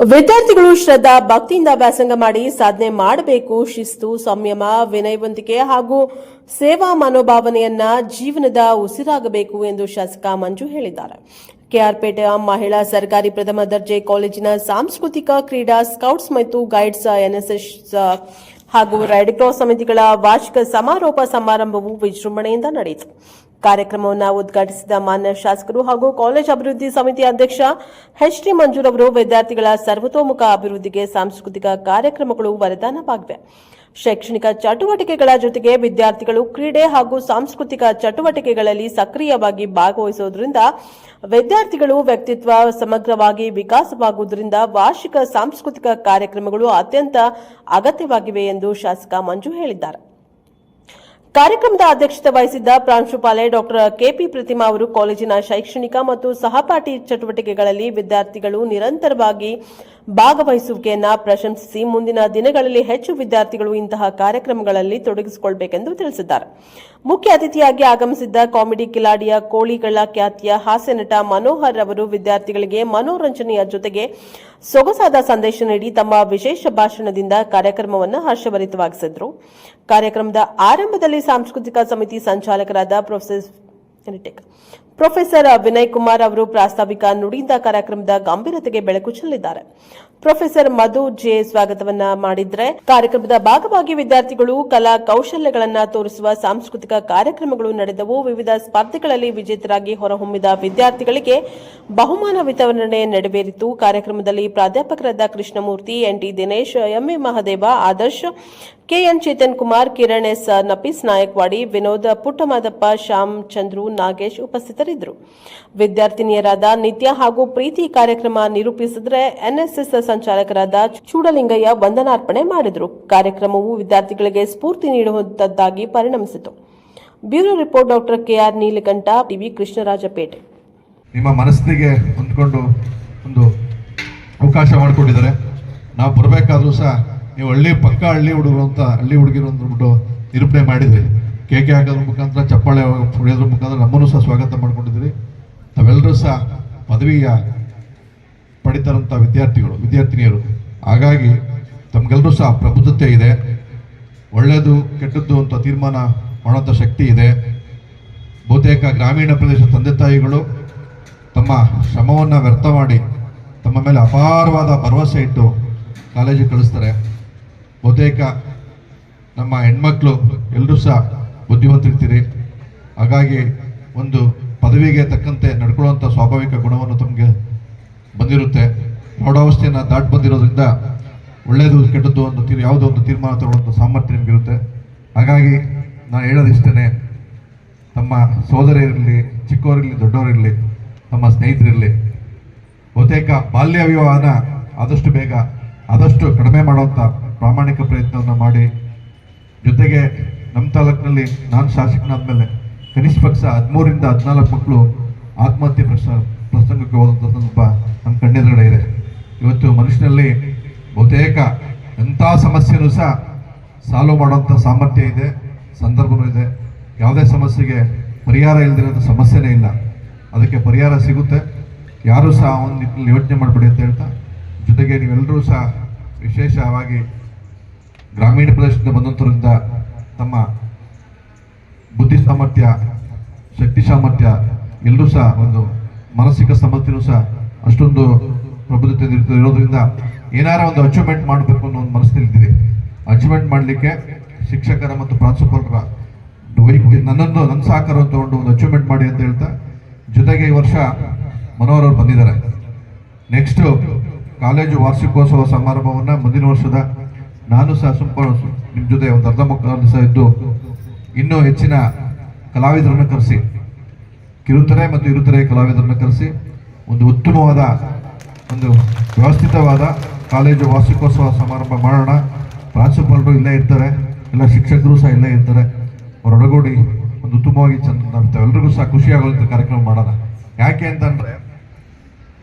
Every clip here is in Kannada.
ವಿದ್ಯಾರ್ಥಿಗಳು ಶ್ರದ್ಧಾ ಭಕ್ತಿಯಿಂದ ವ್ಯಾಸಂಗ ಮಾಡಿ ಸಾಧನೆ ಮಾಡಬೇಕು. ಶಿಸ್ತು, ಸಂಯಮ, ವಿನಯವಂತಿಕೆ ಹಾಗೂ ಸೇವಾ ಮನೋಭಾವನೆಯನ್ನ ಜೀವನದ ಉಸಿರಾಗಬೇಕು ಎಂದು ಶಾಸಕ ಮಂಜು ಹೇಳಿದ್ದಾರೆ. ಕೆಆರ್ಪೇಟೆಯ ಮಹಿಳಾ ಸರ್ಕಾರಿ ಪ್ರಥಮ ದರ್ಜೆ ಕಾಲೇಜಿನ ಸಾಂಸ್ಕೃತಿಕ ಕ್ರೀಡಾ ಸ್ಕೌಟ್ಸ್ ಮತ್ತು ಗೈಡ್ಸ್ ಎನ್ಎಸ್ಎಸ್ ಹಾಗೂ ರೆಡ್ ಕ್ರಾಸ್ ಸಮಿತಿಗಳ ವಾರ್ಷಿಕ ಸಮಾರೋಪ ಸಮಾರಂಭವು ವಿಜೃಂಭಣೆಯಿಂದ ನಡೆಯಿತು. ಕಾರ್ಯಕ್ರಮವನ್ನು ಉದ್ಘಾಟಿಸಿದ ಮಾನ್ಯ ಶಾಸಕರು ಹಾಗೂ ಕಾಲೇಜ್ ಅಭಿವೃದ್ಧಿ ಸಮಿತಿ ಅಧ್ಯಕ್ಷ ಎಚ್ ಟಿ ಮಂಜೂರ್ ಅವರು ವಿದ್ಯಾರ್ಥಿಗಳ ಸರ್ವತೋಮುಖ ಅಭಿವೃದ್ಧಿಗೆ ಸಾಂಸ್ಕೃತಿಕ ಕಾರ್ಯಕ್ರಮಗಳು ವರದಾನವಾಗಿವೆ ಶೈಕ್ಷಣಿಕ ಚಟುವಟಿಕೆಗಳ ಜೊತೆಗೆ ವಿದ್ಯಾರ್ಥಿಗಳು ಕ್ರೀಡೆ ಹಾಗೂ ಸಾಂಸ್ಕೃತಿಕ ಚಟುವಟಿಕೆಗಳಲ್ಲಿ ಸಕ್ರಿಯವಾಗಿ ಭಾಗವಹಿಸುವುದರಿಂದ ವಿದ್ಯಾರ್ಥಿಗಳು ವ್ಯಕ್ತಿತ್ವ ಸಮಗ್ರವಾಗಿ ವಿಕಾಸವಾಗುವುದರಿಂದ ವಾರ್ಷಿಕ ಸಾಂಸ್ಕೃತಿಕ ಕಾರ್ಯಕ್ರಮಗಳು ಅತ್ಯಂತ ಅಗತ್ಯವಾಗಿವೆ ಎಂದು ಶಾಸಕ ಮಂಜು ಹೇಳಿದ್ದಾರೆ. ಕಾರ್ಯಕ್ರಮದ ಅಧ್ಯಕ್ಷತೆ ವಹಿಸಿದ್ದ ಪ್ರಾಂಶುಪಾಲೆ ಡಾಕ್ಟರ್ ಕೆಪಿ ಪ್ರತಿಮಾ ಅವರು ಕಾಲೇಜಿನ ಶೈಕ್ಷಣಿಕ ಮತ್ತು ಸಹಪಾಠಿ ಚಟುವಟಿಕೆಗಳಲ್ಲಿ ವಿದ್ಯಾರ್ಥಿಗಳು ನಿರಂತರವಾಗಿ ಭಾಗವಹಿಸುವಿಕೆಯನ್ನ ಪ್ರಶಂಸಿಸಿ ಮುಂದಿನ ದಿನಗಳಲ್ಲಿ ಹೆಚ್ಚು ವಿದ್ಯಾರ್ಥಿಗಳು ಇಂತಹ ಕಾರ್ಯಕ್ರಮಗಳಲ್ಲಿ ತೊಡಗಿಸಿಕೊಳ್ಬೇಕೆಂದು ತಿಳಿಸಿದ್ದಾರೆ ಮುಖ್ಯ ಅತಿಥಿಯಾಗಿ ಆಗಮಿಸಿದ್ದ ಕಾಮಿಡಿ ಕಿಲಾಡಿಯ ಕೋಳಿಗಳ ಖ್ಯಾತಿಯ ಹಾಸ್ಯ ನಟ ಮನೋಹರ್ ಅವರು ವಿದ್ಯಾರ್ಥಿಗಳಿಗೆ ಮನೋರಂಜನೆಯ ಜೊತೆಗೆ ಸೊಗಸಾದ ಸಂದೇಶ ನೀಡಿ ತಮ್ಮ ವಿಶೇಷ ಭಾಷಣದಿಂದ ಕಾರ್ಯಕ್ರಮವನ್ನು ಹರ್ಷಭರಿತವಾಗಿಸಿದರು ಕಾರ್ಯಕ್ರಮದ ಆರಂಭದಲ್ಲಿ ಸಾಂಸ್ಕೃತಿಕ ಸಮಿತಿ ಸಂಚಾಲಕರಾದ ಪ್ರೊಫೆಸರ್. ಪ್ರೊಫೆಸರ್ ವಿನಯ್ ಕುಮಾರ್ ಅವರು ಪ್ರಾಸ್ತಾವಿಕ ನುಡಿಯಿಂದ ಕಾರ್ಯಕ್ರಮದ ಗಂಭೀರತೆಗೆ ಬೆಳಕು ಚೆಲ್ಲಿದ್ದಾರೆ. ಪ್ರೊಫೆಸರ್ ಮಧು ಜೆ ಸ್ವಾಗತವನ್ನ ಮಾಡಿದ್ರೆ ಕಾರ್ಯಕ್ರಮದ ಭಾಗವಾಗಿ ವಿದ್ಯಾರ್ಥಿಗಳು ಕಲಾ ಕೌಶಲ್ಯಗಳನ್ನ ತೋರಿಸುವ ಸಾಂಸ್ಕೃತಿಕ ಕಾರ್ಯಕ್ರಮಗಳು ನಡೆದವು. ವಿವಿಧ ಸ್ಪರ್ಧೆಗಳಲ್ಲಿ ವಿಜೇತರಾಗಿ ಹೊರಹೊಮ್ಮಿದ ವಿದ್ಯಾರ್ಥಿಗಳಿಗೆ ಬಹುಮಾನ ವಿತರಣೆ ನೆರವೇರಿತು. ಕಾರ್ಯಕ್ರಮದಲ್ಲಿ ಪ್ರಾಧ್ಯಾಪಕರಾದ Krishnamurthy, NT Dinesh, MA Mahadeva, Adarsh, KN Chetan Kumar, Kiran S Nafees Nayakwadi, Vinod Puttamadappa, Shyam Chandru, Nagesh ಉಪಸ್ಥಿತರಿದ್ದರು. ವಿದ್ಯಾರ್ಥಿನಿಯರಾದ ನಿತ್ಯ ಹಾಗೂ ಪ್ರೀತಿ ಕಾರ್ಯಕ್ರಮ ನಿರೂಪಿಸಿದ್ರೆ ಎನ್ಎಸ್ಎಸ್ ಸಂಚಾಲಕರಾದ ಚೂಡಲಿಂಗಯ್ಯ ವಂದನಾರ್ಪಣೆ ಮಾಡಿದರು. ಕಾರ್ಯಕ್ರಮವು ವಿದ್ಯಾರ್ಥಿಗಳಿಗೆ ಸ್ಫೂರ್ತಿ ನೀಡುವಂತದ್ದಾಗಿ ಪರಿಣಮಿಸಿತು. Bureau report doctor KR Neelakantha TV Krishnarajpet. ನಿಮ್ಮ ಮನಸ್ಸಿಗೆ ಹೊಂದ್ಕೊಂಡು ಒಂದು ಅವಕಾಶ ಮಾಡಿಕೊಟ್ಟಿದ್ದಾರೆ. ನಾವು ಬರಬೇಕಾದ್ರೂ ಸಹ ನೀವು ಹಳ್ಳಿ ಪಕ್ಕ ಹಳ್ಳಿ ಹುಡುಗರು ಅಂತ ಹಳ್ಳಿ ಹುಡುಗಿರು ಅಂದ್ಬಿಟ್ಟು ನಿರೂಪಣೆ ಮಾಡಿದ್ರಿ. ಕೇಕೆ ಹಾಕೋದ್ರ ಮುಖಾಂತರ, ಚಪ್ಪಾಳೆ ಹೊಡೆಯೋದ್ರ ಮುಖಾಂತರ ನಮ್ಮನ್ನು ಸಹ ಸ್ವಾಗತ ಮಾಡ್ಕೊಂಡಿದ್ದೀರಿ. ತಾವೆಲ್ಲರೂ ಸಹ ಪದವಿಯ ಪಡಿತಾರಂಥ ವಿದ್ಯಾರ್ಥಿಗಳು, ವಿದ್ಯಾರ್ಥಿನಿಯರು. ಹಾಗಾಗಿ ತಮಗೆಲ್ಲರೂ ಸಹ ಪ್ರಬುದ್ಧತೆ ಇದೆ. ಒಳ್ಳೆಯದು ಕೆಟ್ಟದ್ದು ಅಂತ ತೀರ್ಮಾನ ಮಾಡುವಂಥ ಶಕ್ತಿ ಇದೆ. ಬಹುತೇಕ ಗ್ರಾಮೀಣ ಪ್ರದೇಶ ತಂದೆ ತಾಯಿಗಳು ತಮ್ಮ ಶ್ರಮವನ್ನು ವ್ಯರ್ಥ ಮಾಡಿ, ತಮ್ಮ ಮೇಲೆ ಅಪಾರವಾದ ಭರವಸೆ ಇಟ್ಟು ಕಾಲೇಜಿಗೆ ಕಳಿಸ್ತಾರೆ. ಬಹುತೇಕ ನಮ್ಮ ಹೆಣ್ಮಕ್ಳು ಎಲ್ಲರೂ ಸಹ ಬುದ್ಧಿವಂತಿರ್ತೀರಿ ಹಾಗಾಗಿ ಒಂದು ಪದವಿಗೆ ತಕ್ಕಂತೆ ನಡ್ಕೊಳ್ಳುವಂಥ ಸ್ವಾಭಾವಿಕ ಗುಣವನ್ನು ತಮಗೆ ಬಂದಿರುತ್ತೆ. ಪ್ರೌಢಾವಸ್ಥೆಯನ್ನು ದಾಟಿ ಬಂದಿರೋದ್ರಿಂದ ಒಳ್ಳೆಯದು ಕೆಟ್ಟದ್ದು ಒಂದು ತೀರ್, ಯಾವುದೋ ಒಂದು ತೀರ್ಮಾನ ತಗೊಳ್ಳುವಂಥ ಸಾಮರ್ಥ್ಯ ನಿಮಗಿರುತ್ತೆ. ಹಾಗಾಗಿ ನಾನು ಹೇಳೋದಿಷ್ಟೇ ತಮ್ಮ ಸೋದರಿರಲಿ ಚಿಕ್ಕವರಿರಲಿ ದೊಡ್ಡವರಿರಲಿ ತಮ್ಮ ಸ್ನೇಹಿತರಿರಲಿ, ಬಹುತೇಕ ಬಾಲ್ಯ ವಿವಾಹನ ಆದಷ್ಟು ಬೇಗ, ಆದಷ್ಟು ಕಡಿಮೆ ಮಾಡುವಂಥ ಪ್ರಾಮಾಣಿಕ ಪ್ರಯತ್ನವನ್ನು ಮಾಡಿ, ಜೊತೆಗೆ ನಮ್ಮ ತಾಲೂಕಿನಲ್ಲಿ ನಾನು ಶಾಸಕನಾದ ಮೇಲೆ ಕನಿಷ್ಠ ಪಕ್ಷ ಹದಿಮೂರಿಂದ ಹದಿನಾಲ್ಕು ಮಕ್ಕಳು ಆತ್ಮಹತ್ಯೆ ಪ್ರಸ ಪ್ರಸಂಗಕ್ಕೆ ಹೋದಂಥ ಸಂದರ್ಭ ನಮ್ಮ ಕಣ್ಣೆದುರುಗಡೆ ಇದೆ. ಇವತ್ತು ಮನುಷ್ಯನಲ್ಲಿ ಬಹುತೇಕ ಎಂಥ ಸಮಸ್ಯೆನೂ ಸಹ ಸಾಲ್ವ್ ಮಾಡೋಂಥ ಸಾಮರ್ಥ್ಯ ಇದೆ, ಸಂದರ್ಭನೂ ಇದೆ. ಯಾವುದೇ ಸಮಸ್ಯೆಗೆ ಪರಿಹಾರ ಇಲ್ಲದಿರೋಂಥ ಸಮಸ್ಯೆನೇ ಇಲ್ಲ. ಅದಕ್ಕೆ ಪರಿಹಾರ ಸಿಗುತ್ತೆ. ಯಾರೂ ಸಹ ಒಂದು ನಿಟ್ಟಿನಲ್ಲಿ ಯೋಚನೆ ಮಾಡಬೇಡಿ ಅಂತ ಹೇಳ್ತಾ, ಜೊತೆಗೆ ನೀವೆಲ್ಲರೂ ಸಹ ವಿಶೇಷವಾಗಿ ಗ್ರಾಮೀಣ ಪ್ರದೇಶದಿಂದ ಬಂದಂಥವರಿಂದ ತಮ್ಮ ಬುದ್ಧಿ ಸಾಮರ್ಥ್ಯ, ಶಕ್ತಿ ಸಾಮರ್ಥ್ಯ ಎಲ್ಲರೂ ಸಹ ಒಂದು ಮಾನಸಿಕ ಸಮಸ್ಯೆನೂ ಸಹ ಅಷ್ಟೊಂದು ಪ್ರಬುದ್ಧತೆ ಇರೋದ್ರಿಂದ ಏನಾರ ಒಂದು ಅಚೀವ್ಮೆಂಟ್ ಮಾಡಬೇಕು ಅನ್ನೋ ಒಂದು ಮನಸ್ಸಿನಲ್ಲಿದ್ದೀರಿ. ಅಚೀವ್ಮೆಂಟ್ ಮಾಡಲಿಕ್ಕೆ ಶಿಕ್ಷಕರ ಮತ್ತು ಪ್ರಾಂಶುಪಾಲರ ನನ್ನನ್ನು, ನನ್ನ ಸಹಕಾರ ತಗೊಂಡು ಒಂದು ಅಚೀವ್ಮೆಂಟ್ ಮಾಡಿ ಅಂತ ಹೇಳ್ತಾ, ಜೊತೆಗೆ ಈ ವರ್ಷ ಮನೋಹರ್ ಅವರು ಬಂದಿದ್ದಾರೆ. ನೆಕ್ಸ್ಟು ಕಾಲೇಜು ವಾರ್ಷಿಕೋತ್ಸವ ಸಮಾರಂಭವನ್ನು ಮುಂದಿನ ವರ್ಷದ ನಾನು ಸಹ ಸ್ವಲ್ಪ ನಿಮ್ಮ ಜೊತೆ ಒಂದು ಅರ್ಧ ಮುಕ್ಕಾಲು ಸಹ ಇದ್ದು, ಇನ್ನೂ ಹೆಚ್ಚಿನ ಕಲಾವಿದರನ್ನು ಕರೆಸಿ ಕಿರುತೆರೆ ಮತ್ತು ಇರುತೆರೆ ಕಲಾವಿದರನ್ನು ಕರೆಸಿ ಒಂದು ಉತ್ತಮವಾದ ಒಂದು ವ್ಯವಸ್ಥಿತವಾದ ಕಾಲೇಜು ವಾರ್ಷಿಕೋತ್ಸವ ಸಮಾರಂಭ ಮಾಡೋಣ. ಪ್ರಾಂಶುಪಾಲರು ಇಲ್ಲೇ ಇರ್ತಾರೆ, ಎಲ್ಲ ಶಿಕ್ಷಕರು ಸಹ ಇಲ್ಲೇ ಇರ್ತಾರೆ. ಅವರೊಡಗೂಡಿ ಒಂದು ಉತ್ತಮವಾಗಿ ಚಂದ ಎಲ್ರಿಗೂ ಸಹ ಖುಷಿಯಾಗುವಂಥ ಕಾರ್ಯಕ್ರಮ ಮಾಡೋಣ. ಯಾಕೆ ಅಂತಂದರೆ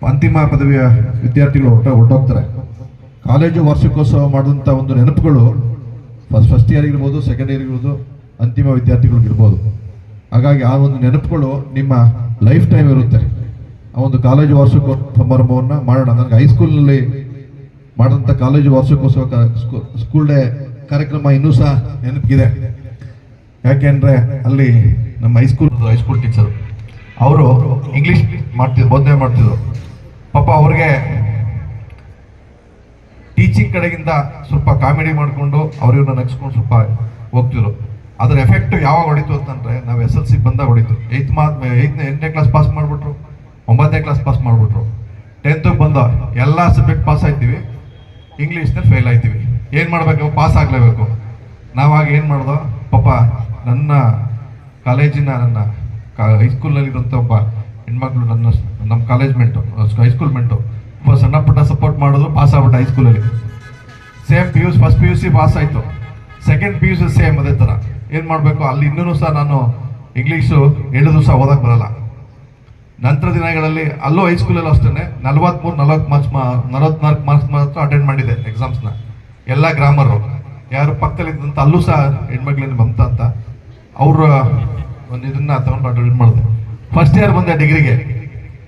ಅಂತಿಮ ಪದವಿಯ ವಿದ್ಯಾರ್ಥಿಗಳು ಹೊರಟ ಹೊರಟೋಗ್ತಾರೆ. ಕಾಲೇಜು ವಾರ್ಷಿಕೋತ್ಸವ ಮಾಡಿದಂಥ ಒಂದು ನೆನಪುಗಳು ಫಸ್ಟ್ ಫಸ್ಟ್ ಇಯರ್ ಇರ್ಬೋದು ಸೆಕೆಂಡ್ ಇಯರ್ ಇರ್ಬೋದು, ಅಂತಿಮ ವಿದ್ಯಾರ್ಥಿಗಳಿಗಿರ್ಬೋದು. ಹಾಗಾಗಿ ಆ ಒಂದು ನೆನಪುಗಳು ನಿಮ್ಮ ಲೈಫ್ ಟೈಮ್ ಇರುತ್ತೆ. ಆ ಒಂದು ಕಾಲೇಜು ವಾರ್ಷಿಕೋ ಸಮಾರಂಭವನ್ನು ಮಾಡೋಣ. ನನಗೆ ಹೈಸ್ಕೂಲ್ನಲ್ಲಿ ಮಾಡಿದಂಥ ಕಾಲೇಜು ವಾರ್ಷಿಕೋತ್ಸವ ಸ್ಕೂಲ್ ಡೇ ಕಾರ್ಯಕ್ರಮ ಇನ್ನೂ ಸಹ ನೆನಪಿದೆ ಯಾಕೆಂದರೆ ಅಲ್ಲಿ ನಮ್ಮ high school high school teacher ಅವರು ಇಂಗ್ಲೀಷ್ ಮಾಡ್ತಿದ್ರು, ಬೋಧನೆ ಮಾಡ್ತಿದ್ರು. ಪಾಪ ಅವ್ರಿಗೆ ಟೀಚಿಂಗ್ ಕಡೆಗಿಂತ ಸ್ವಲ್ಪ ಕಾಮಿಡಿ ಮಾಡಿಕೊಂಡು ಅವರಿವ್ರನ್ನ ನಗ್ಸ್ಕೊಂಡು ಸ್ವಲ್ಪ ಹೋಗ್ತಿದ್ರು. ಅದ್ರ ಎಫೆಕ್ಟ್ ಯಾವಾಗ ಹೊಡಿತು ಅಂತಂದ್ರೆ ನಾವು ಎಸ್ ಎಲ್ ಸಿ ಬಂದಾಗ ಹೊಡಿತು. ಏಯ್ತ್ ಮಾ ಏಯ್ತನೇ ಎಂಟನೇ ಕ್ಲಾಸ್ ಪಾಸ್ ಮಾಡಿಬಿಟ್ರು, ಒಂಬತ್ತನೇ ಕ್ಲಾಸ್ ಪಾಸ್ ಮಾಡಿಬಿಟ್ರು. ಟೆಂತ್ಗೆ ಬಂದ, ಎಲ್ಲ ಸಬ್ಜೆಕ್ಟ್ ಪಾಸ್ ಆಯ್ತೀವಿ. ಇಂಗ್ಲೀಷ್ನಲ್ಲಿ ಫೇಲ್ ಆಯ್ತೀವಿ. ಏನು ಮಾಡಬೇಕು? ಪಾಸ್ ಆಗಲೇಬೇಕು. ನಾವಾಗ ಏನು ಮಾಡ್ದೋ? ಪಾಪ ನನ್ನ ಕಾಲೇಜಿನ ನನ್ನ ಹೈಸ್ಕೂಲ್ನಲ್ಲಿ ಇರುವಂಥ ಒಬ್ಬ ಹೆಣ್ಮಕ್ಳು ನನ್ನ ನಮ್ಮ ಕಾಲೇಜ್ ಮೆಂಟು ಹೈಸ್ಕೂಲ್ ಮೆಂಟು ಒಬ್ಬ ಸಣ್ಣ ಪುಟ್ಟ ಸಪೋರ್ಟ್ ಮಾಡಿದ್ರು ಪಾಸ್ ಆಗ್ಬಿಟ್ಟ ಹೈಸ್ಕೂಲಲ್ಲಿ same P U first P U C pass ಆಯಿತು. Second P U C same ಅದೇ ಥರ ಏನು ಮಾಡಬೇಕು? ಅಲ್ಲಿ ಇನ್ನೂ ಸಹ ನಾನು ಇಂಗ್ಲೀಷು ಎರಡು ಸಹ ಓದಕ್ಕೆ ಬರಲ್ಲ. ನಂತರ ದಿನಗಳಲ್ಲಿ ಅಲ್ಲೂ ಹೈಸ್ಕೂಲಲ್ಲೂ ಅಷ್ಟೇ ನಲ್ವತ್ಮೂರು, ನಲ್ವತ್ತು ಮಾರ್ಕ್ಸ್ ಮಾ, ನಲವತ್ನಾಲ್ಕು ಮಾರ್ಕ್ಸ್ ಮಾತ್ರ ಅಟೆಂಡ್ ಮಾಡಿದೆ ಎಕ್ಸಾಮ್ಸ್ನ ಎಲ್ಲ ಗ್ರಾಮರು ಯಾರು ಪಕ್ಕದಲ್ಲಿದ್ದಂತ ಅಲ್ಲೂ ಸಹ ಹೆಣ್ಮಕ್ಳಿಂದ ಬಂತ ಅಂತ ಅವರು, ಒಂದು ಇದನ್ನ ತಗೊಂಡು ಅಟೆಂಡ್ ಮಾಡಿದೆ. ಫಸ್ಟ್ ಇಯರ್ ಬಂದೆ ಡಿಗ್ರಿಗೆ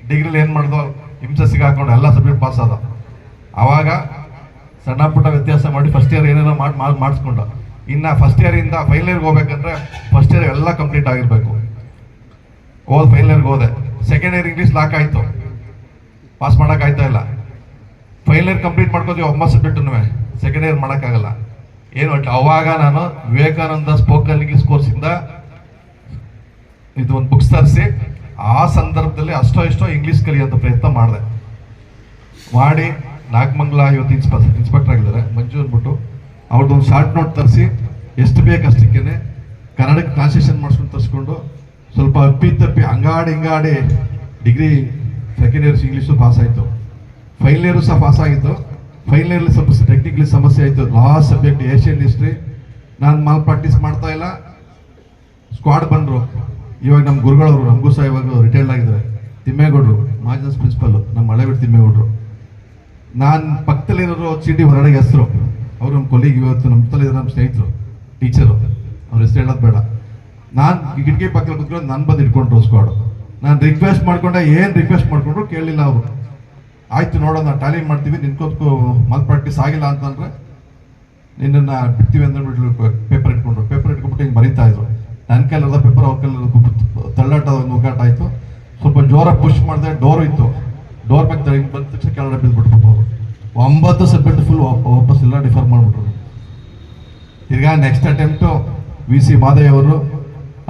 ಡಿಗ್ರಿಲಿ ಏನು ಮಾಡಿದ್ವು ಹಿಂಸೆ ಸಿಗಾಕೊಂಡು ಎಲ್ಲ ಸಬ್ಜೆಕ್ಟ್ ಪಾಸ್ ಆದ. ಆವಾಗ ಸಣ್ಣ ಪುಟ್ಟ ವ್ಯತ್ಯಾಸ ಮಾಡಿ ಫಸ್ಟ್ ಇಯರ್ ಏನೇನೋ ಮಾಡಿ, ಮಾಡಿಸ್ಕೊಂಡ. ಇನ್ನು ಫಸ್ಟ್ ಇಯರಿಂದ ಫೈನಲ್ ಇಯರ್ಗೆ ಹೋಗ್ಬೇಕಂದ್ರೆ ಫಸ್ಟ್ ಇಯರ್ ಎಲ್ಲ ಕಂಪ್ಲೀಟ್ ಆಗಿರಬೇಕು. ಓದ್ ಫೈನಲ್ ಇಯರ್ಗೆ ಹೋದೆ. ಸೆಕೆಂಡ್ ಇಯರ್ ಇಂಗ್ಲೀಷ್ ಲಾಕ್ ಆಯಿತು. ಪಾಸ್ ಮಾಡೋಕ್ಕಾಯ್ತಾ ಇಲ್ಲ. ಫೈನಲ್ ಇಯರ್ ಕಂಪ್ಲೀಟ್ ಮಾಡ್ಕೋತೀವಿ ಒಂಬತ್ತು ಸಬ್ಜೆಕ್ಟನ್ನು ಸೆಕೆಂಡ್ ಇಯರ್ ಮಾಡೋಕ್ಕಾಗಲ್ಲ. ಏನು ಅವಾಗ ನಾನು ವಿವೇಕಾನಂದ ಸ್ಪೋಕನ್ ಇಂಗ್ಲೀಷ್ ಕೋರ್ಸಿಂದ ಇದು ಒಂದು ಬುಕ್ಸ್ ತರಿಸಿ, ಆ ಸಂದರ್ಭದಲ್ಲಿ ಅಷ್ಟೋ ಇಷ್ಟೋ ಇಂಗ್ಲೀಷ್ ಕಲಿಯೋಂಥ ಪ್ರಯತ್ನ ಮಾಡಿದೆ. ಮಾಡಿ ನಾಗಮಂಗಲ ಇವತ್ತು ಇನ್ಸ್ಪ ಇನ್ಸ್ಪೆಕ್ಟರ್ ಆಗಿದ್ದಾರೆ. ಮಂಜು ಅವ್ರದ್ದು ಒಂದು ಶಾರ್ಟ್ ನೋಟ್ ತರಿಸಿ, ಎಷ್ಟು ಬೇಕು ಅಷ್ಟಕ್ಕೇನೆ ಕನ್ನಡಕ್ಕೆ ಟ್ರಾನ್ಸ್ಲೇಷನ್ ಮಾಡಿಸ್ಕೊಂಡು ತರಿಸ್ಕೊಂಡು ಸ್ವಲ್ಪ ಅಪ್ಪಿ ತಪ್ಪಿ ಹಂಗಾಡಿ ಹಿಂಗಾಡಿ degree second years English pass ಆಯಿತು. ಫೈನಲ್ ಇಯರು ಸಹ ಪಾಸ್ ಆಗಿತ್ತು. ಫೈನಲ್ ಇಯರ್ಲಿ ಸ್ವಲ್ಪ ಟೆಕ್ನಿಕಲಿ ಸಮಸ್ಯೆ ಆಯಿತು. ಲಾಸ್ಟ್ ಸಬ್ಜೆಕ್ಟ್ ಏಷ್ಯನ್ ಹಿಸ್ಟ್ರಿ ನಾನು ಮಾಲ್ ಪ್ರಾಕ್ಟೀಸ್ ಮಾಡ್ತಾ ಇಲ್ಲ. ಸ್ಕ್ವಾಡ್ ಬಂದರು. ಇವಾಗ ನಮ್ಮ ಗುರುಗಳವರು, ನಮಗೂ ಸಹ ಇವಾಗ ರಿಟೈರ್ಡ್ ಆಗಿದ್ದಾರೆ. ತಿಮ್ಮೇಗೌಡರು, ಮಾಜಿ ಪ್ರಿನ್ಸಿಪಲ್ ನಮ್ಮ ಹಳೆಬಿಟ್ಟು ತಿಮ್ಮೇಗೌಡರು. ನಾನು ಪಕ್ಕದಲ್ಲಿರೋರು, ಚೀಟಿ ಹೊರಗಡೆ ಹೆಸರು. ಅವರು ನಮ್ಮ ಕೊಲ್ಲಿಗೆ ಇವತ್ತು ನಮ್ಮ ತಲೆ ನಮ್ಮ ಸ್ನೇಹಿತರು ಟೀಚರು ಅವ್ರ. ಹೆಸರು ಹೇಳೋದು ಬೇಡ. ನಾನು ಕಿಟಕಿ ಪಕ್ಕದಲ್ಲಿ ಕುತ್ಕೊಂಡು ನಾನು ಬಂದು ಇಟ್ಕೊಂಡ್ರು ಸ್ಕ್ವಾಡು ನಾನು ರಿಕ್ವೆಸ್ಟ್ ಮಾಡ್ಕೊಂಡೆ, ಏನು ರಿಕ್ವೆಸ್ಟ್ ಮಾಡ್ಕೊಂಡ್ರು ಕೇಳಲಿಲ್ಲ ಅವರು. ಆಯ್ತು ನೋಡೋಣ ಟ್ಯಾಲಿ ಮಾಡ್ತೀವಿ ನಿನ್ಕೋದ್ಕೋ ಮಲ್ ಪ್ರಾಕ್ಟೀಸ್ ಆಗಿಲ್ಲ ಅಂತಂದರೆ ನಿನ್ನನ್ನು ಬಿಡ್ತೀವಿ ಅಂದ್ಬಿಟ್ಟು ಪೇಪರ್ ಇಟ್ಕೊಂಡ್ರು. ಪೇಪರ್ ಇಟ್ಕೊಂಡ್ಬಿಟ್ಟು ಹಿಂಗೆ ಬರೀತಾ ಇದ್ರು. ನನ್ನ ಕೈಲಿರೋದ ಪೇಪರ್ ಅವ್ರ ಕೈಲಿ ತಳ್ಳಾಟ ನೂಕಾಟ ಆಯಿತು. ಸ್ವಲ್ಪ ಜೋರಾಗಿ ಪುಷ್ ಮಾಡಿದೆ ಡೋರ್ ಇತ್ತು. ಡೋರ್ ಹಿಂಗೆ ಬಂದ ತಕ್ಷಣ ಕೆಳಗಡೆ ಬಿದ್ದುಬಿಟ್ಬಿಟ್ಟು ಅವರು. ಒಂಬತ್ತು ಸಬ್ಜೆಕ್ಟ್ ಫುಲ್ ವಾಪಸ್ ಎಲ್ಲ ಡಿಫರ್ ಮಾಡಿಬಿಟ್ರು. ತಿರ್ಗಾ next attempt V C Madayya ಅವರು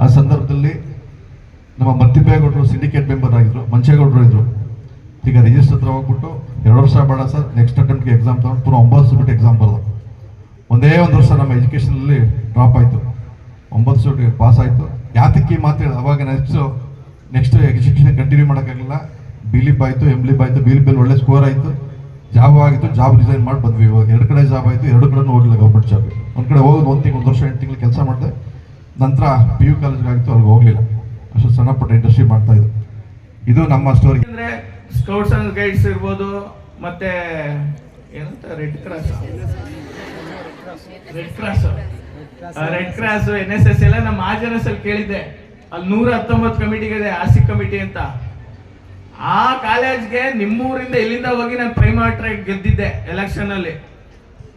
ಆ ಸಂದರ್ಭದಲ್ಲಿ ನಮ್ಮ ಮತ್ತಿಪ್ಪೇಗೌಡರು ಸಿಂಡಿಕೇಟ್ ಮೆಂಬರ್ ಆಗಿದ್ರು, ಮಂಚೇಗೌಡರು ಇದ್ದರು ಈಗ ರಿಜಿಸ್ಟರ್ ಹತ್ರ ಹೋಗ್ಬಿಟ್ಟು ಎರಡು ವರ್ಷ ಬೇಡ ಸರ್ ನೆಕ್ಸ್ಟ್ ಅಟೆಂಪ್ಟ್ಗೆ ಎಕ್ಸಾಮ್ ತಗೊಂಡು ಪೂರ ಒಂಬತ್ತು ಸಬ್ಜೆಕ್ಟ್ ಎಕ್ಸಾಮ್ ಬರೋದು. ಒಂದೇ ಒಂದು ವರ್ಷ ನಮ್ಮ ಎಜುಕೇಷನಲ್ಲಿ ಡ್ರಾಪ್ ಆಯಿತು. ಒಂಬತ್ತು ಸಬ್ಜೆಕ್ಟ್ ಪಾಸ್ ಆಯಿತು. ಯಾತಕ್ಕೆ ಮಾತ್ರ ಅವಾಗ ನೆಕ್ಸ್ಟು ನೆಕ್ಸ್ಟ್ ಎಜುಕೇಷನ್ ಕಂಟಿನ್ಯೂ ಮಾಡೋಕ್ಕಾಗಲಿಲ್ಲ. ಬಿಲಿಪ್ ಆಯಿತು ಎಂಬ್ಲಿಪ್ ಆಯಿತು ಬಿಲಿಪಲ್ಲಿ ಒಳ್ಳೆ ಸ್ಕೋರ್ ಆಯಿತು. ಜಾಬ್ ಆಗಿತ್ತು ಜಾಬ್ ರಿಸೈನ್ ಮಾಡಿ ಬಂದ್ವಿ. ಇವಾಗ ಎರಡು ಕಡೆ ಜಾಬ್ ಆಯಿತು ಎರಡು ಕಡೆ ಹೋಗಿಲ್ಲ ಗೌರ್ಮೆಂಟ್ ಜಾಬ್ ಒಂದು ಕಡೆ ಹೋಗೋದು ಒಂದು ತಿಂಗಳು ಒಂದು ವರ್ಷ ಎಂಟು ತಿಂಗಳು ಕೆಲಸ ಮಾಡಿದೆ. ನಂತರ ಪಿ ಯು ಕಾಲೇಜ್ಗೆ ಆಗಿತ್ತು ಅವ್ರಿಗೆ ಹೋಗಲಿಲ್ಲ. ಅಷ್ಟು ಸಣ್ಣ ಪುಟ್ಟ ಇಂಡಸ್ಟ್ರಿ ಮಾಡ್ತಾ ಇದ್ದೆ. ಇದು ನಮ್ಮ ಸ್ಟೋರಿ ಅಂದ್ರೆ ಸ್ಕೌಟ್ಸ್ ಅಂಡ್ ಗೈಡ್ಸ್ ಇರ್ಬೋದು ಮತ್ತೆ ಏನಂತ red cross red cross red cross N S S ಎಲ್ಲ ನಮ್ಮ ಆ ಅಲ್ಲಿ ಕೇಳಿದ್ದೆ. ಅಲ್ಲಿ ನೂರ ಹತ್ತೊಂಬತ್ತು ಕಮಿಟಿಗೆ ಇದೆ ಆಸಿಕ್ ಕಮಿಟಿ ಅಂತ. ಆ ಕಾಲೇಜ್ಗೆ ನಿಮ್ಮೂರಿಂದ ಇಲ್ಲಿಂದ ಹೋಗಿ ನಾನು ಪ್ರೈಮಾಟ್ರೆ ಗೆದ್ದಿದ್ದೆ ಎಲೆಕ್ಷನ್ ಅಲ್ಲಿ.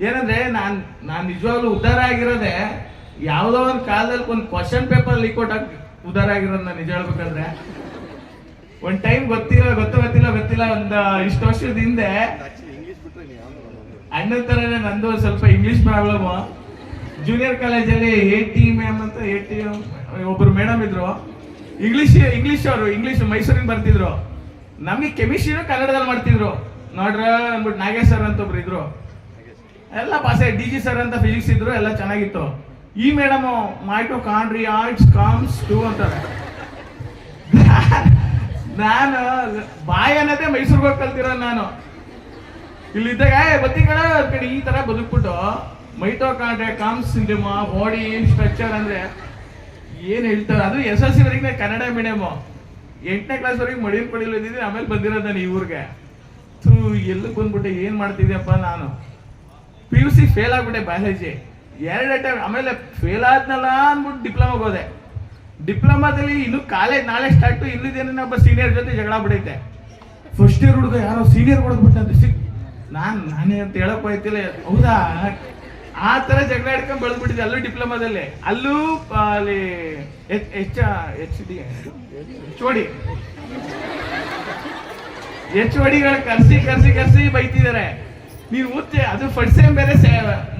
ಏನಂದ್ರೆ ನಾನು ನಾನು ನಿಜವಾಗ್ಲೂ ಉದ್ಧಾರ ಆಗಿರೋದೆ, ಯಾವುದೋ ಒಂದು ಕಾಲದಲ್ಲಿ ಒಂದು ಕ್ವಶನ್ ಪೇಪರ್ ಲೀಕ್ ಔಟ್ ಆಗಿ ಉದ್ಧಾರ ಆಗಿರೋದು ನಾನು ನಿಜ ಹೇಳ್ಬೇಕಂದ್ರೆ. ಒಂದು ಟೈಮ್ ಗೊತ್ತಿಲ್ಲ, ಗೊತ್ತು, ಗೊತ್ತಿಲ್ಲ ಗೊತ್ತಿಲ್ಲ, ಒಂದು ಇಷ್ಟು ವರ್ಷದ ಹಿಂದೆ ಅಣ್ಣನ ಥರನೇ ನಂದು ಸ್ವಲ್ಪ ಇಂಗ್ಲಿಷ್ ಪ್ರಾಬ್ಲಮ್ ಜೂನಿಯರ್ ಕಾಲೇಜಲ್ಲಿ ಎ ಟಿ ಮ್ಯಾಮ್ ಅಂತ ಎ ಟಿ ಒಬ್ರು ಮೇಡಮ್ ಇದ್ರು. ಇಂಗ್ಲಿಷ್ ಇಂಗ್ಲಿಷ್ ಅವರು ಇಂಗ್ಲಿಷ್ ಮೈಸೂರಿಂದ ಬರ್ತಿದ್ರು. ನಮಗೆ ಕೆಮಿಸ್ಟ್ರಿನೂ ಕನ್ನಡದಲ್ಲಿ ಮಾಡ್ತಿದ್ರು. ನೋಡ್ರ ಅಂದ್ಬಿಟ್ಟು ನಾಗೇಶ್ ಸರ್ ಅಂತ ಒಬ್ರು ಇದ್ರು. ಎಲ್ಲ ಪಾಸೆ ಡಿ ಜಿ ಸರ್ ಅಂತ ಫಿಸಿಕ್ಸ್ ಇದ್ರು ಎಲ್ಲ ಚೆನ್ನಾಗಿತ್ತು. ಈ ಮೇಡಮ್ ಮೈಟೋ ಕಾಂಡ್ರಿ ಆರ್ಟ್ಸ್ ಕಾಮ್ಸ್ ಟು ಅಂತಾರೆ. ನಾನು ಬಾಯ್ ಅನ್ನೋದೇ ಮೈಸೂರಿಗೆ ಹೋಗಿ ಕಲ್ತಿರೋ ನಾನು. ಇಲ್ಲಿದ್ದಾಗ "ಏ, ಬತ್ತಿ ಕಣ ಕಡೆ ಈ ತರ ಬದುಕ್ಬಿಟ್ಟು ಮೈಟೋ ಕಾಂಡ್ರೆ ಕಾಮ್ಸ್ ಸಿನಿಮಾ ಬಾಡಿ ಸ್ಟ್ರಕ್ಚರ್ ಅಂದ್ರೆ ಏನು ಹೇಳ್ತಾರೆ? ಅದು ಎಸ್ ಎಲ್ ಸಿ ವರೆಗೆ ಕನ್ನಡ ಮೀಡಿಯಮ್ ಎಂಟನೇ ಕ್ಲಾಸ್ ವರೆಗೆ ಮಡಿಲ್ ಆಮೇಲೆ ಬಂದಿರೋದ ನಾನು ಊರಿಗೆ. ಥೂ ಎಲ್ಲಿ ಬಂದ್ಬಿಟ್ಟೆ, ಏನು ಮಾಡ್ತಿದ್ಯಪ್ಪ ನಾನು? ಪಿ ಯು ಸಿ ಫೇಲ್ ಆಗ್ಬಿಟ್ಟೆ ಬಯಾಲಜಿ ಎರಡು ಟೈಮ್ ಆಮೇಲೆ ಫೇಲ್ ಆದ್ನಲ್ಲ ಅಂದ್ಬಿಟ್ಟು ಡಿಪ್ಲೊಮಾಗೆ ಹೋದೆ. ಡಿಪ್ಲೊಮಾದಲ್ಲಿ ಇನ್ನು ಕಾಲೇಜ್ ನಾಳೆ ಸ್ಟಾರ್ಟ್ ಇಲ್ಲಿದ್ದೇನೆ ಒಬ್ಬ ಸೀನಿಯರ್ ಜೊತೆ ಜಗಳ ಬಿಡೈತೆ ಫಸ್ಟ್ ಇಯರ್ ಹುಡುಗ ಯಾರೋ ಸೀನಿಯರ್ ಹೊಡೆದ್ಬಿಟ್ಟಂತೆ ಸಿಕ್ ನಾನ್, ನಾನೇ ಅಂತ ಹೇಳಕ್ ಹೋಯ್ತಿಲ್ಲ, ಹೌದಾ? ಆ ತರ ಜಗಳ ಹಿಡ್ಕೊಂಡು ಬೆಳೆದ್ಬಿಟ್ಟಿದೆ ಅಲ್ಲೂ ಡಿಪ್ಲೊಮಾದಲ್ಲಿ ಅಲ್ಲೂ, ಅಲ್ಲಿ H H H D H OD H ಕರ್ಸಿ ಕರ್ಸಿ ಕರ್ಸಿ ಬೈತಿದ್ದಾರೆ ನೀನು ಓದ್ತೆ, ಅದು ಫಸ್ಟ್ ಸೇಮ್ ಬೇರೆ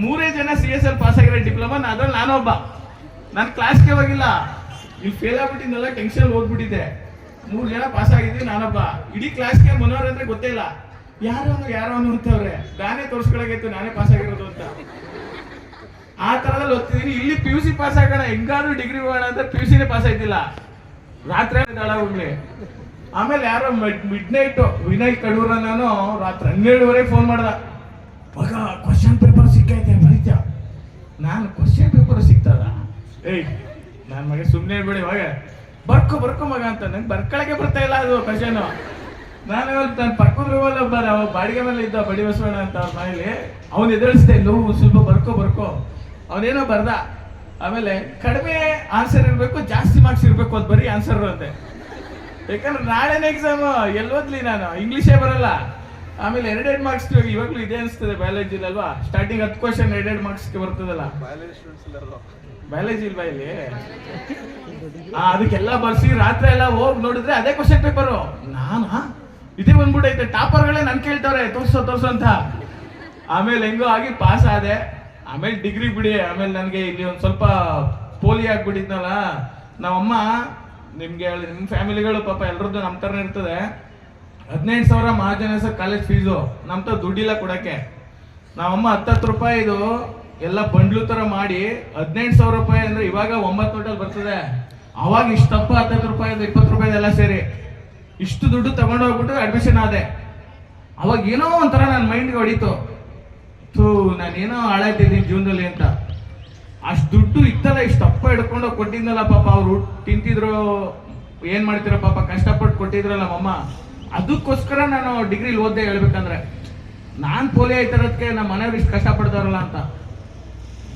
ಮೂರೇ ಜನ ಸಿ ಎಸ್ ಎಲ್ ಪಾಸ್ ಆಗಿರೋ ಡಿಪ್ಲೊಮಾ ಅದ್ರಲ್ಲಿ ನಾನೊಬ್ಬ ನಾನು ಕ್ಲಾಸ್ಗೆ ಹೋಗಿಲ್ಲ. ಇಲ್ಲಿ ಫೇಲ್ ಆಗ್ಬಿಟ್ಟಿದ್ನಲ್ಲ ಟೆನ್ಷನ್ ಓದ್ಬಿಟ್ಟಿದ್ದೆ ಮೂರು ಜನ ಪಾಸ್ ಆಗಿದ್ವಿ ನಾನೊಬ್ಬ ಇಡೀ ಕ್ಲಾಸ್ಗೆ ಮನೋಹರ್ ಅಂದ್ರೆ ಗೊತ್ತೇ ಇಲ್ಲ. ಯಾರೋ ಯಾರವನು ಅಂತವ್ರೆ. ನಾನೇ ಇತ್ತು ನಾನೇ ಪಾಸ್ ಆಗಿರೋದು ಅಂತ. ಆ ತರದಲ್ಲಿ ಓದ್ತಿದ್ದೀನಿ ಇಲ್ಲಿ ಪಿ ಯು ಸಿ ಪಾಸ್ ಆಗೋಣ. ಹೆಂಗಾದ್ರೂ ಡಿಗ್ರಿ ಹೋಗೋಣ ಅಂತ ಪಿ ಯು ಸಿನೇ ಪಾಸ್ ಆಯ್ತಿಲ್ಲ. ರಾತ್ರಿ ದಳ ಹೋಗ್ಲಿ ಆಮೇಲೆ ಯಾರೋ ಮಿಡ್ ನೈಟ್ ವಿನಯ್ ಕಡೂರ ನಾನು ರಾತ್ರಿ ಹನ್ನೆರಡುವರೆಗೆ ಫೋನ್ ಮಾಡ್ದ. ಮಗ ಕ್ವಶನ್ ಪೇಪರ್ ಸಿಕ್ಕೈತೆ ಬರೀತ್ಯ ನಾನು ಕ್ವಶನ್ ಪೇಪರ್ ಸಿಗ್ತದ? ಏಯ್, ನಾನು ಮಗ ಸುಮ್ಮನೆ ಹೇಳ್ಬೇಡಿ ಮಗ ಬರ್ಕೊ ಬರ್ಕೊ ಮಗ ಅಂತ. ನಂಗೆ ಬರ್ಕೊಳಕ್ಕೆ ಬರ್ತಾ ಇಲ್ಲ ಅದು ಕ್ವಶನ್ ನಾನು ನನ್ನ ಪಕ್ಕದ ರೂಮಲ್ಲಿ ಒಬ್ಬ ಬಾಡಿಗೆ ಮೇಲೆ ಇದ್ದ ಬಡಿ ಬಸವಣ್ಣ ಅಂತ ಅವ್ರ ಮನೇಲಿ ಅವ್ನು ಎದುರಿಸ್ದೆ ನೋವು ಸ್ವಲ್ಪ ಬರ್ಕೊ ಬರ್ಕೊ. ಅವನೇನೋ ಬರ್ದ. ಆಮೇಲೆ ಕಡಿಮೆ ಆನ್ಸರ್ ಇರಬೇಕು, ಜಾಸ್ತಿ ಮಾರ್ಕ್ಸ್ ಇರಬೇಕು ಅದು ಬರೀ ಆನ್ಸರ್ ಅಂತೆ. ಯಾಕಂದ್ರೆ ನಾಳೆನೇ ಎಕ್ಸಾಮ್ ಎಲ್ಲೋದ್ಲಿ ನಾನು? ಇಂಗ್ಲೀಷೇ ಬರಲ್ಲ. ಆಮೇಲೆ ಎರಡೆರಡು ಮಾರ್ಕ್ಸ್ ಇವಾಗಲೂ ಇದೆ ಅನಿಸ್ತದೆ ಬಯಾಲಜಿ ಅಲ್ವಾ? ಸ್ಟಾರ್ಟಿಂಗ್ ಹತ್ತು ಕ್ವಶನ್ ಎರಡೆರಡು ಮಾರ್ಕ್ಸ್ಗೆ ಬರ್ತದಲ್ಲ. ಬಯಾಲಜಿ ಇಲ್ವಾ ಇಲ್ಲಿ? ಅದಕ್ಕೆಲ್ಲ ಬರ್ಸಿ ರಾತ್ರಿ ಎಲ್ಲ ಹೋಗಿ ನೋಡಿದ್ರೆ ಅದೇ ಕ್ವಶನ್ ಪೇಪರು ನಾನು? ಇದೇ ಬಂದ್ಬಿಟ್ಟೈತೆ ಟಾಪರ್ಗಳೇ ನನ್ ಕೇಳ್ತವ್ರೆ, ತೋರ್ಸೋ ತೋರ್ಸೋ ಅಂತ. ಆಮೇಲೆ ಹೆಂಗೋ ಆಗಿ ಪಾಸ್ ಆದೆ. ಆಮೇಲೆ ಡಿಗ್ರಿ ಬಿಡಿ, ಆಮೇಲೆ ನನಗೆ ಇಲ್ಲಿ ಒಂದು ಸ್ವಲ್ಪ ಪೋಲಿ ಆಗ್ಬಿಟ್ಟಿದ್ನಲ್ಲ. ನಮ್ಮಮ್ಮ ನಿಮಗೆ ಹೇಳಿ ನಿಮ್ಮ ಫ್ಯಾಮಿಲಿಗಳು ಪಾಪ ಎಲ್ರದ್ದು ನಮ್ಮ ಥರನೇ ಇರ್ತದೆ. ಹದಿನೆಂಟು ಸಾವಿರ ಮಹಾಜನ ಸರ್ ಕಾಲೇಜ್ ಫೀಸು ನಮ್ಮ ತ ದುಡ್ಡಿಲ್ಲ ಕೊಡಕ್ಕೆ. ನಾವಮ್ಮ ಹತ್ತತ್ತು ರೂಪಾಯಿ ಇದು ಎಲ್ಲ ಬಂಡ್ಲು ತರ ಮಾಡಿ ಹದಿನೆಂಟು ಸಾವಿರ ರೂಪಾಯಿ ಅಂದ್ರೆ ಇವಾಗ ಒಂಬತ್ತು ನೋಟಲ್ಲಿ ಬರ್ತದೆ. ಅವಾಗ ಇಷ್ಟಪ್ಪ ಹತ್ತತ್ತು ರೂಪಾಯಿ ಇಪ್ಪತ್ತು ರೂಪಾಯಿ ಎಲ್ಲ ಸೇರಿ. ಇಷ್ಟು ದುಡ್ಡು ತಗೊಂಡೋಗ್ಬಿಟ್ಟು ಅಡ್ಮಿಷನ್ ಆದೆ. ಅವಾಗ ಏನೋ ಒಂಥರ ನನ್ನ ಮೈಂಡ್ಗೆ ಹೊಡಿತು. ಥೂ ನಾನೇನೋ ಹಾಳಾಯ್ತಿದ್ದೀನಿ ಜೀವನದಲ್ಲಿ ಅಂತ. ಅಷ್ಟು ದುಡ್ಡು ಇತ್ತಲ್ಲ, ಇಷ್ಟು ತಪ್ಪ ಹಿಡ್ಕೊಂಡು ಕೊಟ್ಟಿದ್ನಲ್ಲ ಪಾಪ ಅವರು. ತಿಂತಿದ್ರು, ಏನು ಮಾಡ್ತೀರ ಪಾಪ, ಕಷ್ಟಪಟ್ಟು ಕೊಟ್ಟಿದ್ರಲ್ಲ ನಮ್ಮಮ್ಮ ಅದಕ್ಕೋಸ್ಕರ ನಾನು ಡಿಗ್ರಿಲಿ ಓದ್ದೆ ಹೇಳ್ಬೇಕಂದ್ರೆ. ನಾನು ಪೋಲಿಯೋ ಆಯ್ತಿರೋದಕ್ಕೆ ನಮ್ಮ ಮನೆಯವ್ರು ಇಷ್ಟು ಕಷ್ಟಪಡ್ತಾರಲ್ಲ ಅಂತ.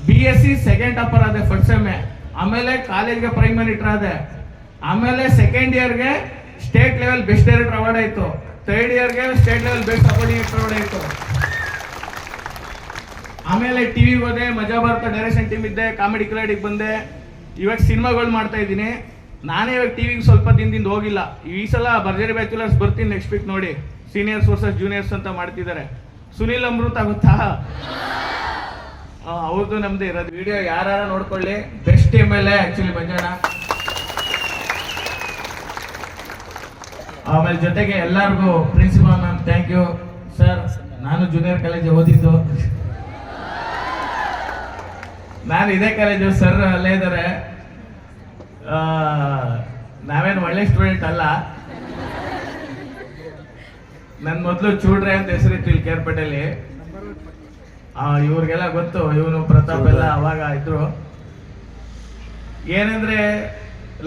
B S C second topper ಆದೆ ಫಸ್ಟ್ ಸೆಮ್ ಆಮೇಲೆ ಕಾಲೇಜ್ಗೆ ಪ್ರೈಮ್ ಆದೆ ಆಮೇಲೆ ಸೆಕೆಂಡ್ ಇಯರ್ಗೆ state level best director award ಆಯಿತು. ಥರ್ಡ್ ಇಯರ್ಗೆ state level best coordinator award ಆಯ್ತು. ಆಮೇಲೆ ಟಿವಿ ಹೋದೆ, ಮಜಾ ಭಾರತ ಡೈರೆಕ್ಷನ್ ಟೀಮ್ ಇದ್ದೆ ಕಾಮಿಡಿ ಕ್ರೈಡಿಗೆ ಬಂದೆ. ಇವಾಗ ಸಿನಿಮಾಗಳು ಮಾಡ್ತಾ ಇದ್ದೀನಿ. ನಾನೇ ಇವಾಗ ಟಿವಿಗೆ ಸ್ವಲ್ಪ ದಿನದಿಂದ ಹೋಗಿಲ್ಲ. ಈ ಸಲ ಭರ್ಜರಿ ಬ್ಯಾಚುಲರ್ಸ್ ಬರ್ತೀನಿ ನೆಕ್ಸ್ಟ್ ವೀಕ್ ನೋಡಿ. ಸೀನಿಯರ್ಸ್ ವರ್ಸಸ್ ಜೂನಿಯರ್ಸ್ ಅಂತ ಮಾಡ್ತಿದ್ದಾರೆ. ಸುನಿಲ್ ಅಮೃತ ಗೊತ್ತಾ? ಅವ್ರದ್ದು ನಮ್ದು ಇರೋದು. ವಿಡಿಯೋ ಯಾರು ನೋಡ್ಕೊಳ್ಳಿ. Best M L A actually ಆಮೇಲೆ ಜೊತೆಗೆ ಎಲ್ಲರಿಗೂ principal ma'am thank you sir ನಾನು ಜೂನಿಯರ್ ಕಾಲೇಜ್ ಓದಿದ್ದು. ನಾನು ಇದೇ ಕಾಲೇಜು ಸರ್ ಅಲ್ಲೇ ಇದ್ದಾರೆ. ನಾವೇನು ಒಳ್ಳೆ ಸ್ಟೂಡೆಂಟ್ ಅಲ್ಲ. ನನ್ನ ಮೊದಲು ಚೂಡ್ರೆ ಅಂತ ಹೆಸರಿತ್ತು ಇಲ್ಲಿ ಕೇರ್ಪೇಟೆಯಲ್ಲಿ ಆ, ಇವ್ರಿಗೆಲ್ಲ ಗೊತ್ತು ಇವನು ಪ್ರತಾಪ್ ಎಲ್ಲ ಅವಾಗ ಇದ್ರು. ಏನಂದ್ರೆ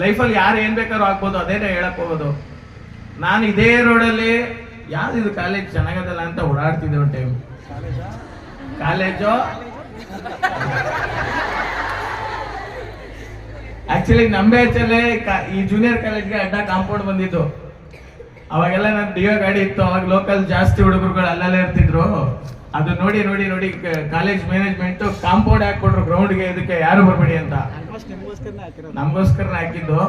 ಲೈಫಲ್ಲಿ ಯಾರು ಏನ್ ಬೇಕಾದ್ರೂ ಆಗ್ಬೋದು ಅದೇನೇ ಹೇಳಕ್ ಹೋಗೋದು. ನಾನು ಇದೇ ರೋಡಲ್ಲಿ ಯಾವ್ದು ಇದು ಕಾಲೇಜ್ ಚೆನ್ನಾಗದಲ್ಲ ಅಂತ ಓಡಾಡ್ತಿದ್ದೆ ಒನ್ ಟೈಮ್ ಕಾಲೇಜು ಆಕ್ಚುಲಿ ನಂಬೆ ಬ್ಯಾಚಲ್ಲೇ ಈ ಜೂನಿಯರ್ ಕಾಲೇಜ್ಗೆ ಅಡ್ಡ ಕಾಂಪೌಂಡ್ ಬಂದಿತ್ತು. ಅವಾಗೆಲ್ಲ ನನ್ನ ಡಿಯೋ ಗಾಡಿ ಇತ್ತು, ಅವಾಗ ಲೋಕಲ್ ಜಾಸ್ತಿ ಹುಡುಗರುಗಳು ಅಲ್ಲಲ್ಲೇ ಇರ್ತಿದ್ರು. ಅದು ನೋಡಿ ನೋಡಿ ನೋಡಿ ಕಾಲೇಜ್ ಮ್ಯಾನೇಜ್ಮೆಂಟ್ ಕಾಂಪೌಂಡ್ ಹಾಕೊಟ್ರು ಗ್ರೌಂಡ್ಗೆ ಇದಕ್ಕೆ ಯಾರು ಬರಬೇಡಿ ಅಂತ. ನಮಗೋಸ್ಕರ ಹಾಕಿದ್ದು.